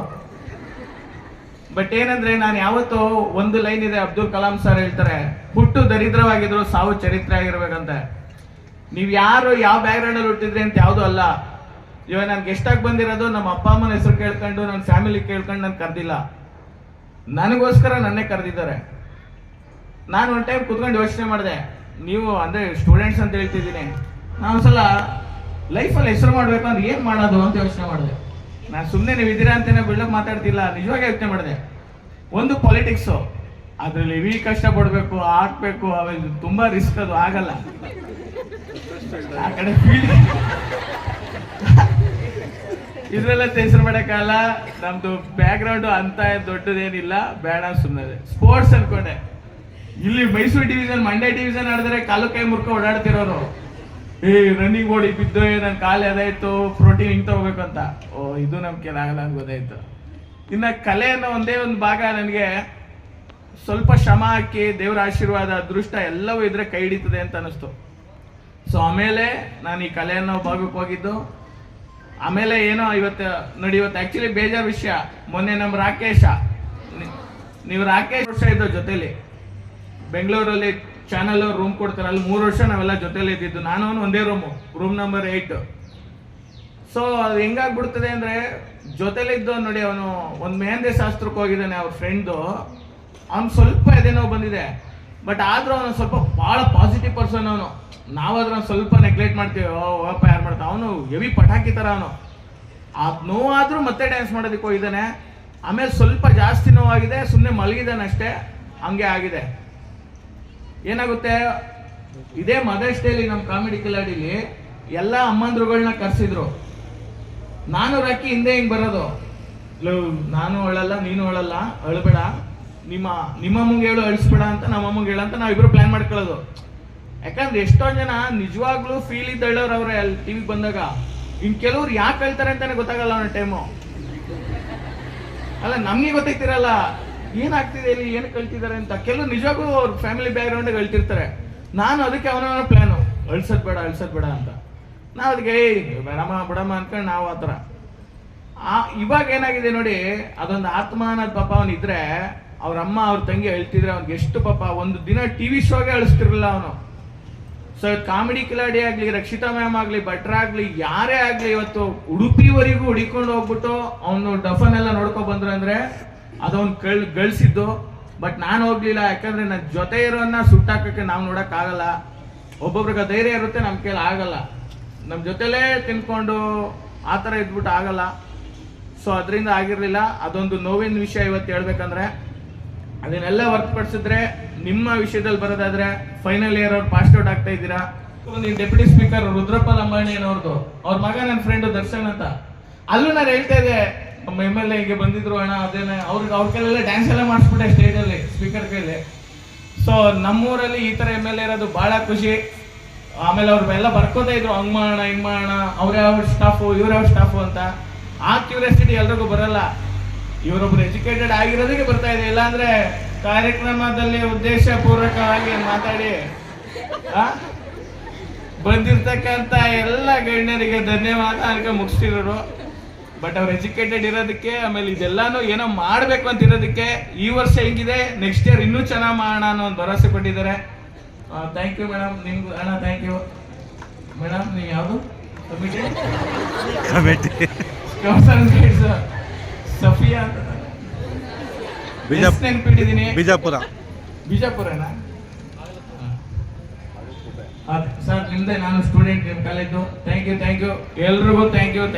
ಬಟ್ ಏನಂದ್ರೆ ನಾನು ಯಾವತ್ತು ಒಂದು ಲೈನ್ ಇದೆ ಅಬ್ದುಲ್ ಕಲಾಂ ಸರ್ ಹೇಳ್ತಾರೆ, ಹುಟ್ಟು ದರಿದ್ರವಾಗಿದ್ರು ಸಾವು ಚರಿತ್ರೆ ಆಗಿರ್ಬೇಕಂತೆ. ನೀವು ಯಾರು ಯಾವ ಬ್ಯಾಕ್ಗ್ರೌಂಡ್ ಅಲ್ಲಿ ಹುಟ್ಟಿದ್ರಿ ಅಂತ ಯಾವ್ದು ಅಲ್ಲ. ಇವಾಗ ನಾನು ಗೆಸ್ಟಾಗಿ ಬಂದಿರೋದು ನಮ್ಮ ಅಪ್ಪ ಅಮ್ಮನ ಹೆಸರು ಕೇಳ್ಕೊಂಡು ನನ್ನ ಫ್ಯಾಮಿಲಿ ಕೇಳ್ಕೊಂಡು ನಾನು ಕರೆದಿಲ್ಲ. ನನಗೋಸ್ಕರ ನನ್ನೇ ಕರೆದಿದ್ದಾರೆ. ನಾನು ಒಂದು ಟೈಮ್ ಕುತ್ಕೊಂಡು ಯೋಚನೆ ಮಾಡಿದೆ. ನೀವು ಅಂದ್ರೆ ಸ್ಟೂಡೆಂಟ್ಸ್ ಅಂತ ಹೇಳ್ತಿದ್ದೀನಿ. ನಾನು ಒಂದ್ಸಲ ಲೈಫಲ್ಲಿ ಹೆಸರು ಮಾಡಬೇಕು ಅಂದ್ರೆ ಏನು ಮಾಡೋದು ಅಂತ ಯೋಚನೆ ಮಾಡಿದೆ. ನಾನು ಸುಮ್ಮನೆ ನೀವು ಇದ್ದೀರಾ ಅಂತಲೇ ಬಿಡೋಕೆ ಮಾತಾಡ್ತಿಲ್ಲ, ನಿಜವಾಗಿ ಯೋಚನೆ ಮಾಡಿದೆ. ಒಂದು ಪಾಲಿಟಿಕ್ಸು ಅದರಲ್ಲಿ ವಿ ಕಷ್ಟಪಡಬೇಕು ಹಾಕ್ಬೇಕು, ಆಮೇಲೆ ತುಂಬಾ ರಿಸ್ಕ್ ಅದು, ಆಗಲ್ಲ. ಆ ಕಡೆ ಫೀಲ್ಡ್ ಇದ್ರೆಲ್ಲ ಹೆಸರು ಮಾಡಕ್ಕಲ್ಲ ನಮ್ದು ಬ್ಯಾಕ್ ಗ್ರೌಂಡ್ ಅಂತ ದೊಡ್ಡದೇನಿಲ್ಲ, ಬೇಡ ಸುಮ್ಮನೆ ಸ್ಪೋರ್ಟ್ಸ್ ಅನ್ಕೊಂಡೆ. ಇಲ್ಲಿ ಮೈಸೂರು ಡಿವಿಷನ್ ಮಂಡ್ಯ ಡಿವಿಷನ್ ಆಡಿದ್ರೆ ಕಾಲು ಕೈ ಮುರ್ಕ ಓಡಾಡ್ತಿರೋರು. ಏ ರನ್ನಿಂಗ್ ಓಡಿ ಬಿದ್ದು ನನ್ನ ಕಾಲು ಅದಾಯ್ತು ಪ್ರೋಟೀನ್ ಹಿಂಗ್ ತಗೋಬೇಕು ಅಂತ. ಓ, ಇದು ನಮ್ ಆಗಲ್ಲ ಅಂತ ಗೊತ್ತಾಯ್ತು. ಇನ್ನ ಕಲೆ ಅನ್ನೋ ಒಂದೇ ಒಂದು ಭಾಗ ನನಗೆ ಸ್ವಲ್ಪ ಶ್ರಮ ಹಾಕಿ ದೇವರ ಆಶೀರ್ವಾದ, ಅದೃಷ್ಟ ಎಲ್ಲವೂ ಇದ್ರೆ ಕೈ ಹಿಡಿತದೆ ಅಂತ ಅನಿಸ್ತು. ಸೊ ಆಮೇಲೆ ನಾನು ಈ ಕಲೆಯನ್ನು ಭಾಗಕ್ಕೆ ಹೋಗಿದ್ದು. ಆಮೇಲೆ ಏನೋ ಇವತ್ತು, ನೋಡಿ ಇವತ್ತು ಆಕ್ಚುಲಿ ಬೇಜಾರ್ ವಿಷಯ. ಮೊನ್ನೆ ನಮ್ಮ ರಾಕೇಶ ನೀವು ರಾಕೇಶ್ ವರ್ಷ ಇದ್ದೋ ಜೊತೆಲಿ, ಬೆಂಗಳೂರಲ್ಲಿ ಚಾನಲ್ ರೂಮ್ ಕೊಡ್ತಾರೆ, ಅಲ್ಲಿ ಮೂರು ವರ್ಷ ನಾವೆಲ್ಲ ಜೊತೆಲಿ ಇದ್ದಿದ್ದು. ನಾನು ಒಂದೇ room room number eight so ಅದು ಹೆಂಗಾಗ್ಬಿಡ್ತದೆ ಅಂದರೆ ಜೊತೆಲಿದ್ದು ನೋಡಿ ಅವನು, ಒಂದು ಮೆಹಂದಿ ಶಾಸ್ತ್ರಕ್ಕೆ ಹೋಗಿದ್ದಾನೆ ಅವ್ರ ಫ್ರೆಂಡು ಅವ್ನು ಸ್ವಲ್ಪ ಎದೆನೋ ಬಂದಿದೆ. ಬಟ್ ಆದ್ರೂ ಅವನು ಸ್ವಲ್ಪ ಭಾಳ ಪಾಸಿಟಿವ್ ಪರ್ಸನ್ ಅವನು. ನಾವಾದ್ರೂ ಸ್ವಲ್ಪ ನೆಗ್ಲೆಕ್ಟ್ ಮಾಡ್ತೀವಿ. ಓ ಅಪ್ಪ ಯಾರು ಮಾಡ್ತಾ ಅವನು ಹೆವಿ ಪಟಾಕಿ ಥರ ಅವನು. ಆ ನೋವಾದರೂ ಮತ್ತೆ ಡ್ಯಾನ್ಸ್ ಮಾಡೋದಕ್ಕೆ ಹೋಗಿದ್ದಾನೆ. ಆಮೇಲೆ ಸ್ವಲ್ಪ ಜಾಸ್ತಿ ನೋವಾಗಿದೆ ಸುಮ್ಮನೆ ಮಲಗಿದ್ದಾನೆ ಅಷ್ಟೇ. ಹಂಗೆ ಆಗಿದೆ. ಏನಾಗುತ್ತೆ? ಇದೇ ಮದರ್ಸ್ ಡೇಲಿ ನಮ್ಮ ಕಾಮಿಡಿ ಕಿಲಾಡಿಲಿ ಎಲ್ಲ ಅಮ್ಮಂದ್ರುಗಳನ್ನ ಕರೆಸಿದ್ರು. ನಾನು ರಾಕಿ ಹಿಂದೆ ಹಿಂಗೆ ಬರೋದು. ನಾನು ಅಳಲ್ಲ, ನೀನು ಅಳಲ್ಲ, ಅಳಬೇಡ. ನಿಮ್ಮ ನಿಮ್ಮ ಹೇಳು, ಅಳಿಸ್ಬೇಡ ಅಂತ ನಮ್ಮ ಅಮ್ಮಗೆ ಹೇಳು ಅಂತ ನಾವಿಬ್ರು ಪ್ಲಾನ್ ಮಾಡ್ಕೊಳ್ಳೋದು. ಯಾಕಂದ್ರೆ ಎಷ್ಟೋ ಜನ ನಿಜವಾಗ್ಲೂ ಫೀಲ್ ಹೇಳೋರು ಅವ್ರೆ ಅಲ್ಲಿ ಟಿವಿಗೆ ಬಂದಾಗ. ಇನ್ ಕೆಲವ್ರು ಯಾಕೆ ಹೇಳ್ತಾರೆ ಅಂತಾನೆ ಗೊತ್ತಾಗಲ್ಲ ಅವನ ಟೈಮು ಅಲ್ಲ, ನಮ್ಗೆ ಗೊತ್ತಾಗ್ತಿರಲ್ಲ ಏನಾಗ್ತಿದೆ ಇಲ್ಲಿ, ಏನು ಕಲ್ತಿದ್ದಾರೆ ಅಂತ. ಕೆಲವ್ರು ನಿಜವಾಗ್ಲೂ ಅವ್ರ ಫ್ಯಾಮಿಲಿ ಬ್ಯಾಕ್ಗ್ರೌಂಡ್ ಹೇಳ್ತಿರ್ತಾರೆ ನಾನು ಅದಕ್ಕೆ ಅವನವನ ಪ್ಲಾನು ಅಳ್ಸದ್ ಬೇಡ ಅಳ್ಸದ್ ಬೇಡ ಅಂತ. ನಾವು ಅದಕ್ಕೆ, ಏಯ್, ಬೇಡಮ್ಮ, ಬಿಡಮ್ಮ ಅನ್ಕೊಂಡು ನಾವು ಆ ಥರ. ಆ, ಇವಾಗ ಏನಾಗಿದೆ ನೋಡಿ, ಅದೊಂದು ಆತ್ಮ ಅನ್ನೋದು ಪಾಪ ಅವನಿದ್ರೆ ಅವ್ರ ಅಮ್ಮ ಅವ್ರ ತಂಗಿ ಹೇಳ್ತಿದ್ರೆ ಅವ್ನಿಗೆ ಎಷ್ಟು ಪಾಪ, ಒಂದು ದಿನ ಟಿ ವಿ ಶೋಗೆ ಅಳಿಸ್ತಿರಲಿಲ್ಲ ಅವನು. ಸೊ ಕಾಮಿಡಿ ಕಿಲಾಡಿ ಆಗಲಿ, ರಕ್ಷಿತಾ ಮ್ಯಾಮ್ ಆಗಲಿ, ಭಟ್ರ ಆಗಲಿ, ಯಾರೇ ಆಗಲಿ ಇವತ್ತು ಉಡುಪಿವರೆಗೂ ಹುಡಿಕೊಂಡು ಹೋಗ್ಬಿಟ್ಟು ಅವನು ಡಫನ್ ಎಲ್ಲ ನೋಡ್ಕೊ ಬಂದ್ರು ಅಂದ್ರೆ ಅದವನ್ ಕಳ್ ಗಳಿಸಿದ್ದು ಬಟ್ ನಾನು ಹೋಗ್ಲಿಲ್ಲ, ಯಾಕಂದ್ರೆ ನನ್ನ ಜೊತೆ ಇರೋನ್ನ ಸುಟ್ಟಾಕಕ್ಕೆ ನಾವು ನೋಡಕ್ ಆಗಲ್ಲ ಒಬ್ಬೊಬ್ರಿಗೆ ಧೈರ್ಯ ಇರುತ್ತೆ ನಮ್ಮ ಕೈಲಿ ಆಗಲ್ಲ. ನಮ್ಮ ಜೊತೆಲೇ ತಿನ್ಕೊಂಡು ಆ ಥರ ಇದ್ಬಿಟ್ಟು ಆಗಲ್ಲ. ಸೊ ಅದರಿಂದ ಆಗಿರಲಿಲ್ಲ. ಅದೊಂದು ನೋವಿನ ವಿಷಯ ಇವತ್ತು ಹೇಳ್ಬೇಕಂದ್ರೆ. ಅದನ್ನೆಲ್ಲ ಹೊರತುಪಡಿಸಿದ್ರೆ ನಿಮ್ಮ ವಿಷಯದಲ್ಲಿ ಬರೋದಾದ್ರೆ ಫೈನಲ್ ಇಯರ್ ಅವ್ರು ಪಾಸ್ಟ್ ಔಟ್ ಆಗ್ತಾ ಇದ್ದೀರಾ? ಒಂದು ಡೆಪ್ಯೂಟಿ ಸ್ಪೀಕರ್ ರುದ್ರಪ್ಪ ಲಂಬಾಣಿ ಅವ್ರದ್ದು ಅವ್ರ ಮಗ ನನ್ನ ಫ್ರೆಂಡ್ ದರ್ಶನ್ ಅಂತ. ಅಲ್ಲೂ ನಾನು ಹೇಳ್ತಾ ಇದ್ದೆ, ನಮ್ಮ ಎಂ ಎಲ್ ಎ ಹೀಗೆ ಬಂದಿದ್ರು ಅಣ್ಣ, ಅದೇನೆ, ಅವ್ರಿಗೆ ಅವ್ರ ಕೈಲೆಲ್ಲ ಡ್ಯಾನ್ಸ್ ಎಲ್ಲ ಮಾಡಿಸ್ಬಿಟ್ಟೆ ಸ್ಟೇಜಲ್ಲಿ ಸ್ಪೀಕರ್ ಕೈಲಿ. ಸೊ ನಮ್ಮೂರಲ್ಲಿ ಈ ಥರ ಎಂ ಎಲ್ ಎ ಇರೋದು ಭಾಳ ಖುಷಿ. ಆಮೇಲೆ ಅವ್ರೆಲ್ಲ ಬರ್ಕೋತಾ ಇದ್ರು ಹಂಗೆ ಮಾಡೋಣ ಹಿಂಗೆ ಮಾಡೋಣ ಅವ್ರ ಯಾವ ಸ್ಟಾಫು ಇವ್ರ ಯಾವ ಸ್ಟಾಫು ಅಂತ. ಆ ಕ್ಯೂರಿಯಾಸಿಟಿ ಎಲ್ರಿಗೂ ಬರಲ್ಲ. ಇವರೊಬ್ರು ಎಜುಕೇಟೆಡ್ ಆಗಿರೋದಕ್ಕೆ ಬರ್ತಾ ಇದೆ. ಇಲ್ಲಾಂದ್ರೆ ಕಾರ್ಯಕ್ರಮದಲ್ಲಿ ಉದ್ದೇಶ ಪೂರ್ವಕವಾಗಿ ಮಾತಾಡಿ. ಬಂದಿರ್ತಕ್ಕಂತ ಬಂದಿರ್ತಕ್ಕಂಥ ಎಲ್ಲ ಗಣ್ಯರಿಗೆ ಧನ್ಯವಾದ ಅದಕ್ಕೆ ಮುಗಿಸ್ತಿರೋರು ಬಟ್ ಅವ್ರು ಎಜುಕೇಟೆಡ್ ಇರೋದಕ್ಕೆ ಆಮೇಲೆ ಇದೆಲ್ಲಾನು ಏನೋ ಮಾಡ್ಬೇಕು ಅಂತ ಇರೋದಕ್ಕೆ ಈ ವರ್ಷ ಹೆಂಗಿದೆ ನೆಕ್ಸ್ಟ್ ಇಯರ್ ಇನ್ನೂ ಚೆನ್ನಾಗಿ ಮಾಡೋಣ ಅನ್ನೋ ಒಂದು ಭರವಸೆ ಕೊಟ್ಟಿದ್ದಾರೆ. ಥ್ಯಾಂಕ್ ಯು ಮೇಡಮ್ ನಿಮ್ಗೆ ಅಣ್ಣ ಥ್ಯಾಂಕ್ ಯು ಮೇಡಮ್ ನೀವು ಯಾವುದು? Committee committee Safiya. ಬಿಜಾಪುರ ಬಿಜಾಪ್- ನೆನ್ಪಿಟ್ಟಿದ್ದೀನಿ. ಬಿಜಾಪುರ. ಬಿಜಾಪುರನಾ? ಸರ್ ನಿಮ್ದೆ ನಾನು ಸ್ಟೂಡೆಂಟ್ ನಿಮ್ಮ college thank you thank you ಎಲ್ರಿಗೂ ಥ್ಯಾಂಕ್ ಯು